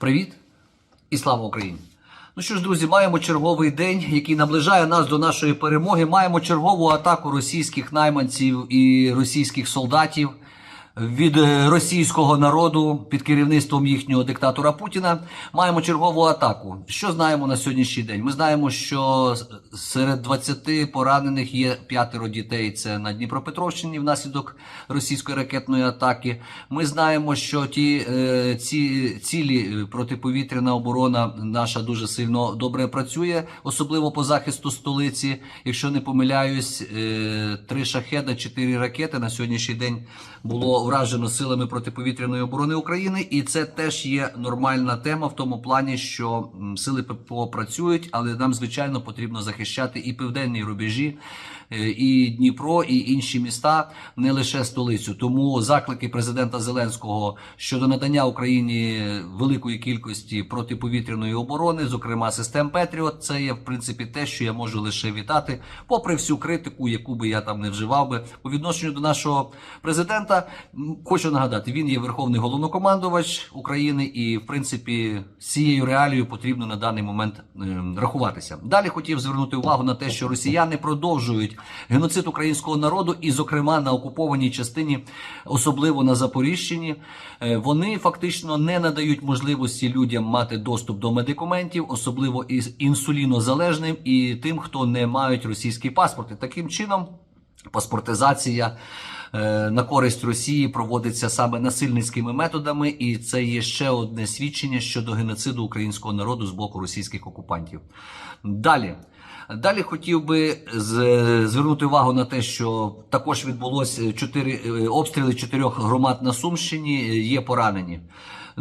Привіт і слава Україні! Ну що ж, друзі, маємо черговий день, який наближає нас до нашої перемоги. Маємо чергову атаку російських найманців і російських солдатів від е, російського народу під керівництвом їхнього диктатора Путіна. Маємо чергову атаку. Що знаємо на сьогоднішній день? Ми знаємо, що серед 20 поранених є п'ятеро дітей. Це на Дніпропетровщині внаслідок російської ракетної атаки. Ми знаємо, що ті е, ці цілі е, протиповітряна оборона наша дуже сильно добре працює, особливо по захисту столиці. Якщо не помиляюсь, три шахеда, чотири ракети на сьогоднішній день було вражено силами протиповітряної оборони України, і це теж є нормальна тема в тому плані, що сили ППО працюють, але нам звичайно потрібно захищати і південні рубежі. е, І Дніпро, і інші міста, не лише столицю. Тому заклики президента Зеленського щодо надання Україні великої кількості протиповітряної оборони, зокрема систем Петріот, це є в принципі те, що я можу лише вітати, попри всю критику, яку би я там не вживав би по відношенню до нашого президента. Хочу нагадати, він є верховний головнокомандувач України, і в принципі цією реалією потрібно на даний момент ем, рахуватися. Далі хотів звернути увагу на те, що росіяни продовжують геноцид українського народу, і, зокрема, на окупованій частині, особливо на Запоріжчині, Е, вони фактично не надають можливості людям мати доступ до медикаментів, особливо із інсулінозалежним і тим, хто не мають російський паспорт. І таким чином паспортизація е, на користь Росії проводиться саме насильницькими методами, і це є ще одне свідчення щодо геноциду українського народу з боку російських окупантів. Далі. Далі хотів би звернути увагу на те, що також відбулося чотири е, обстріли чотирьох громад на Сумщині. е, Є поранені.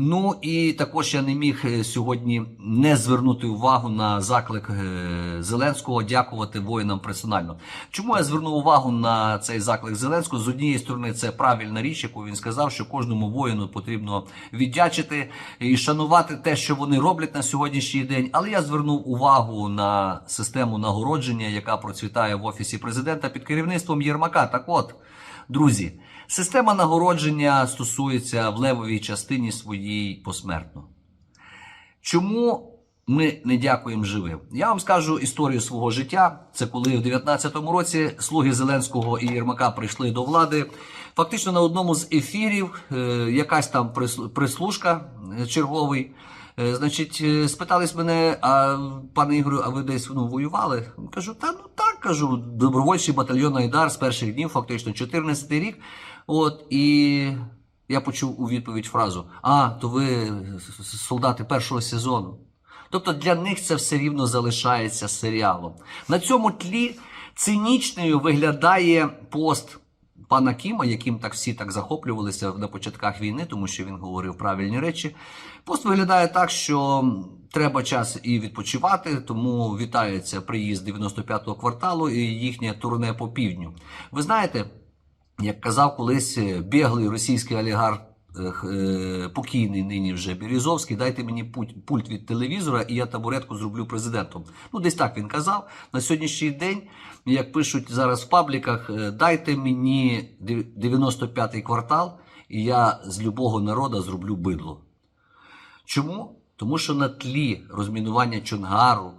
Ну і також я не міг е, сьогодні не звернути увагу на заклик е, Зеленського дякувати воїнам персонально. Чому я звернув увагу на цей заклик Зеленського? З однієї сторони, це правильна річ, яку він сказав, що кожному воїну потрібно віддячити і шанувати те, що вони роблять на сьогоднішній день. Але я звернув увагу на систему нагородження, яка процвітає в офісі президента під керівництвом Єрмака. Так от. Друзі, система нагородження стосується в левовій частині своїй посмертно. Чому ми не дякуємо живим? Я вам скажу історію свого життя. Це коли в 19-му році слуги Зеленського і Єрмака прийшли до влади. Фактично на одному з ефірів е, якась там прислу- прислужка е, черговий. е, Значить, спитались мене, а пане Ігорю, а ви десь ну, воювали? Кажу, та ну так кажу, добровольчий батальйон Айдар з перших днів, фактично 14 рік. От і я почув у відповідь фразу: А, то ви солдати першого сезону. Тобто для них це все рівно залишається серіалом. На цьому тлі цинічною виглядає пост пана Кіма, яким так всі так захоплювалися на початках війни, тому що він говорив правильні речі. Пост виглядає так, що треба час і відпочивати, тому вітається приїзд 95-го кварталу і їхнє турне по півдню. Ви знаєте, як казав колись е, біглий російський олігарх. е, е, Покійний нині вже Бірізовський, дайте мені пульт, від телевізора, і я табуретку зроблю президентом. Ну, десь так він казав. На сьогоднішній день, як пишуть зараз в пабліках, дайте мені 95-й квартал, і я з любого народу зроблю бидло. Чому? Тому що на тлі розмінування Чонгару,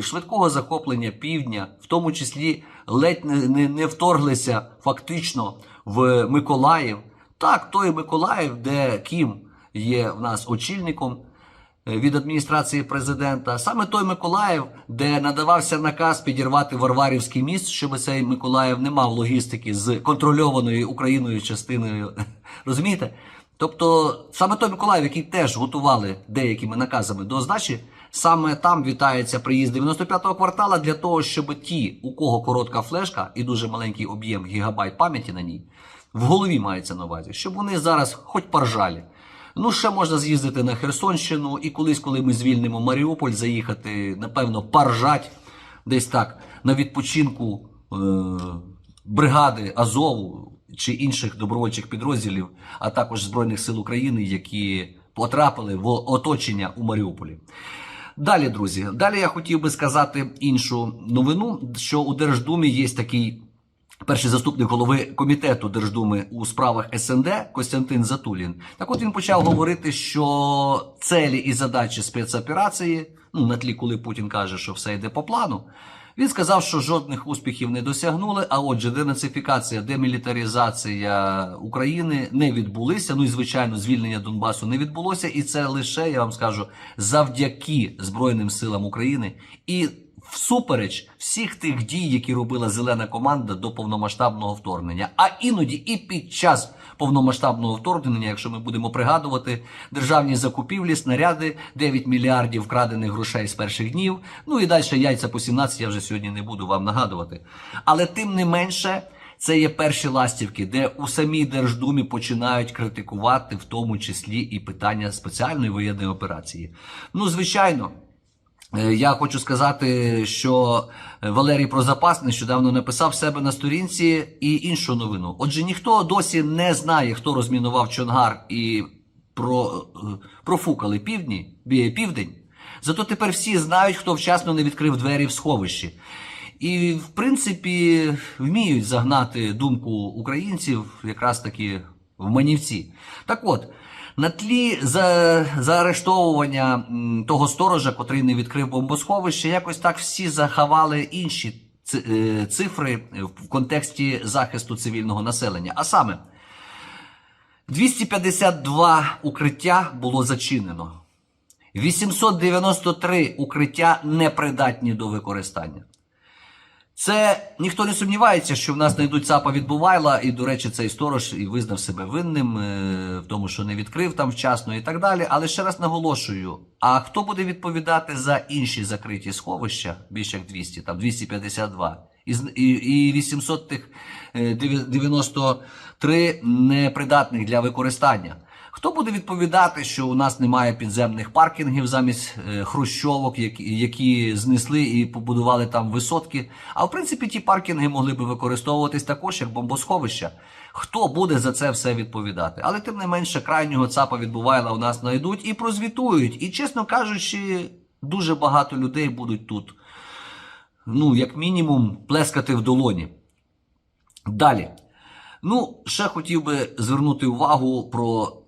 швидкого захоплення півдня, в тому числі ледь не, не, не вторглися фактично в Миколаїв. Так, той Миколаїв, де Кім є в нас очільником е, від адміністрації президента, саме той Миколаїв, де надавався наказ підірвати Варварівський міст, щоб цей Миколаїв не мав логістики з контрольованою Україною частиною. Розумієте? Тобто саме той Миколаїв, який теж готували деякими наказами до здачі, саме там вітається приїзд 95-го квартала для того, щоб ті, у кого коротка флешка і дуже маленький об'єм гігабайт пам'яті на ній, в голові мається на увазі, щоб вони зараз хоч поржали. Ну, ще можна з'їздити на Херсонщину, і колись, коли ми звільнимо Маріуполь, заїхати, напевно, поржать десь так на відпочинку е- бригади Азову чи інших добровольчих підрозділів, а також Збройних сил України, які потрапили в оточення у Маріуполі. Далі, друзі, далі я хотів би сказати іншу новину, що у Держдумі є такий перший заступник голови комітету Держдуми у справах СНД Костянтин Затулін. Так от він почав говорити, що целі і задачі спецоперації, ну на тлі, коли Путін каже, що все йде по плану. Він сказав, що жодних успіхів не досягнули. А отже, денацифікація, демілітаризація України не відбулися. Ну і звичайно, звільнення Донбасу не відбулося. І це лише я вам скажу завдяки Збройним силам України і всупереч всіх тих дій, які робила зелена команда до повномасштабного вторгнення. А іноді і під час повномасштабного вторгнення, якщо ми будемо пригадувати державні закупівлі, снаряди, 9 мільярдів вкрадених грошей з перших днів. Ну і далі яйця по 17, я вже сьогодні не буду вам нагадувати. Але тим не менше. Це є перші ластівки, де у самій Держдумі починають критикувати, в тому числі і питання спеціальної воєнної операції. Ну, звичайно, Я хочу сказати, що Валерій Прозапас нещодавно написав себе на сторінці і іншу новину. Отже, ніхто досі не знає, хто розмінував Чонгар і про, е, профукали півдні, південь. Зато тепер всі знають, хто вчасно не відкрив двері в сховищі. І, в принципі, вміють загнати думку українців якраз таки в манівці. Так от, на тлі за, заарештовування того сторожа, котрий не відкрив бомбосховище, якось так всі заховали інші е, цифри в контексті захисту цивільного населення. А саме, 252 укриття було зачинено. 893 укриття непридатні до використання. Це ніхто не сумнівається, що в нас знайдуть ЦАПа відбувайла, і, до речі, цей сторож і визнав себе винним е, в тому, що не відкрив там вчасно і так далі. Але ще раз наголошую: а хто буде відповідати за інші закриті сховища, більше як 200, там 252, і, і, і 800 тих е, 93 непридатних для використання? Хто буде відповідати, що у нас немає підземних паркінгів замість е, хрущовок, які, які знесли і побудували там висотки? А в принципі, ті паркінги могли би використовуватись також як бомбосховища. Хто буде за це все відповідати? Але тим не менше, крайнього ЦАПа відбувайла у нас знайдуть і прозвітують. І, чесно кажучи, дуже багато людей будуть тут, ну, як мінімум, плескати в долоні. Далі. Ну, ще хотів би звернути увагу про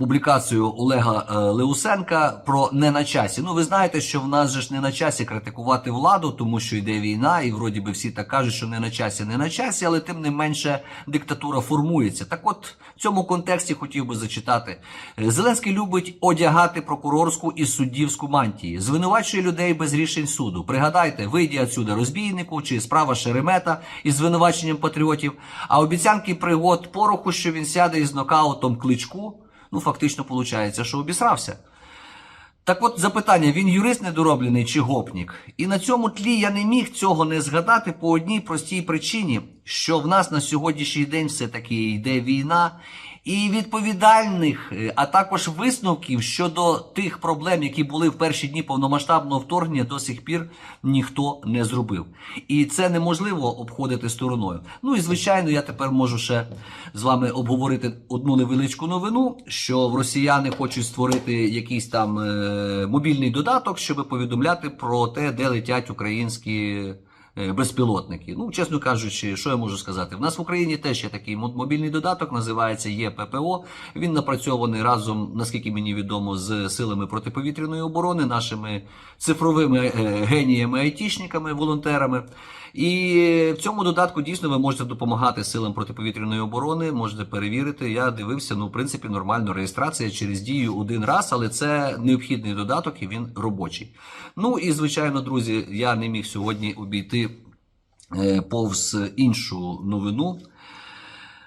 публікацію Олега е, Леусенка про не на часі. Ну, ви знаєте, що в нас же ж не на часі критикувати владу, тому що йде війна, і вроді би всі так кажуть, що не на часі, не на часі, але тим не менше диктатура формується. Так от в цьому контексті хотів би зачитати. Е, Зеленський любить одягати прокурорську і суддівську мантії, звинувачує людей без рішень суду. Пригадайте, вийді отсюди розбійнику чи справа Шеремета із звинуваченням патріотів, а обіцянки пригод пороху, що він сяде із нокаутом кличку. Ну, фактично, виходить, що обісрався. Так от запитання: він юрист недороблений чи гопнік? І на цьому тлі я не міг цього не згадати по одній простій причині, що в нас на сьогоднішній день все-таки йде війна, і відповідальних, е, а також висновків щодо тих проблем, які були в перші дні повномасштабного вторгнення, до сих пір ніхто не зробив. І це неможливо обходити стороною. Ну і звичайно, я тепер можу ще з вами обговорити одну невеличку новину, що в росіяни хочуть створити якийсь там е, мобільний додаток, щоб повідомляти про те, де летять українські. Е, Безпілотники. Ну, чесно кажучи, що я можу сказати? В нас в Україні теж є такий мо- мобільний додаток, називається ЄППО. Він напрацьований разом, наскільки мені відомо, з силами протиповітряної оборони, нашими цифровими е, геніями, айтішниками, волонтерами. І в цьому додатку дійсно ви можете допомагати силам протиповітряної оборони, можете перевірити. Я дивився, ну, в принципі, нормально реєстрація через дію один раз, але це необхідний додаток і він робочий. Ну і звичайно, друзі, я не міг сьогодні обійти повз іншу новину.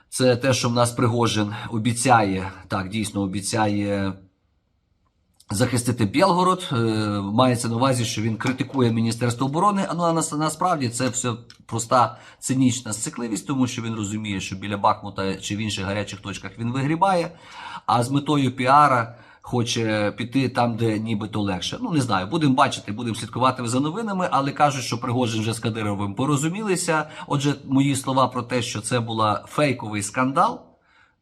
Це те, що в нас Пригожин обіцяє, так, дійсно обіцяє захистити Білгород. Е, Мається на увазі, що він критикує Міністерство оборони. Ну а нас- насправді це все проста цинічна сцикливість, тому що він розуміє, що біля Бахмута чи в інших гарячих точках він вигрібає, а з метою піара. Хоче піти там, де нібито легше. Ну не знаю, будемо бачити, будемо слідкувати за новинами, але кажуть, що Пригожин вже з Кадировим порозумілися. Отже, мої слова про те, що це була фейковий скандал.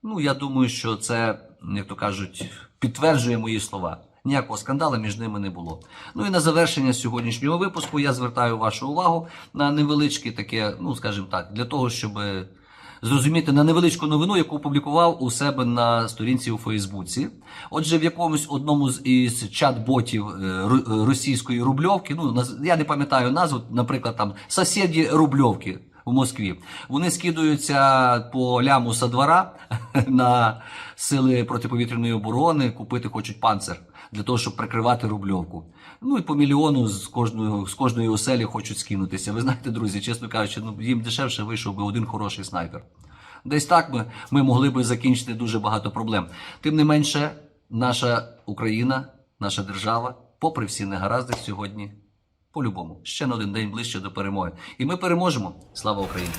Ну, я думаю, що це, як то кажуть, підтверджує мої слова. Ніякого скандалу між ними не було. Ну і на завершення сьогоднішнього випуску я звертаю вашу увагу на невеличке таке, ну скажімо так, для того, щоб зрозуміти на невеличку новину, яку опублікував у себе на сторінці у Фейсбуці. Отже, в якомусь одному з із чат-ботів е, е, російської рубльовки, ну я не пам'ятаю назву, наприклад, там сусіді рубльовки. В Москві вони скидуються по ляму со двора на сили протиповітряної оборони, купити хочуть панцир для того, щоб прикривати рубльовку. Ну і по мільйону з кожної з кожної оселі хочуть скинутися. Ви знаєте, друзі, чесно кажучи, ну їм дешевше вийшов би один хороший снайпер. Десь так ми, ми могли би закінчити дуже багато проблем. Тим не менше, наша Україна, наша держава, попри всі негаразди сьогодні, по-любому, ще на один день ближче до перемоги. І ми переможемо. Слава Україні!